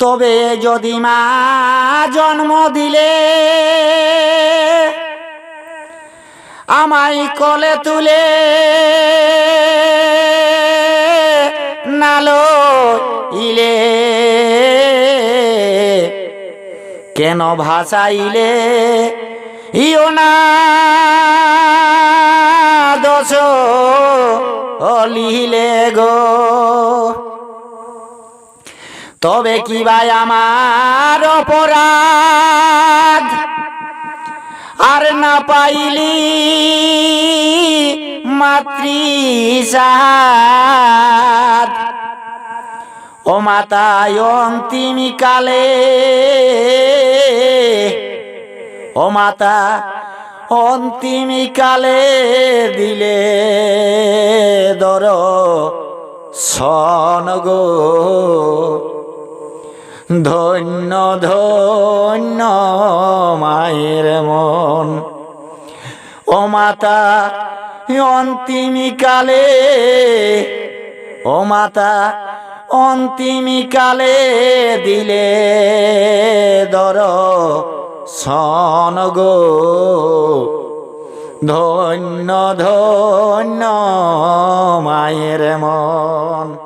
তবে যদি মা জন্ম দিলে, আমায় কলে তুলে নালো ইলে। কেন ভাষাইলে ইও না দোষ অলিলে গো। তবে কি ভাই আমার অপরাধ? আর না পাইলি মাতৃ ও মাতায় অন্তিম কালে, ও মাতা অন্তিম কালে দিলে দর সন গো ধন্য ধন্য মায়ের মন। ও মাতা অন্তিম কালে, ও মাতা, অন্তিম কালে দিলে দর সন গো। ধন্য ধন্য মায়ের মন।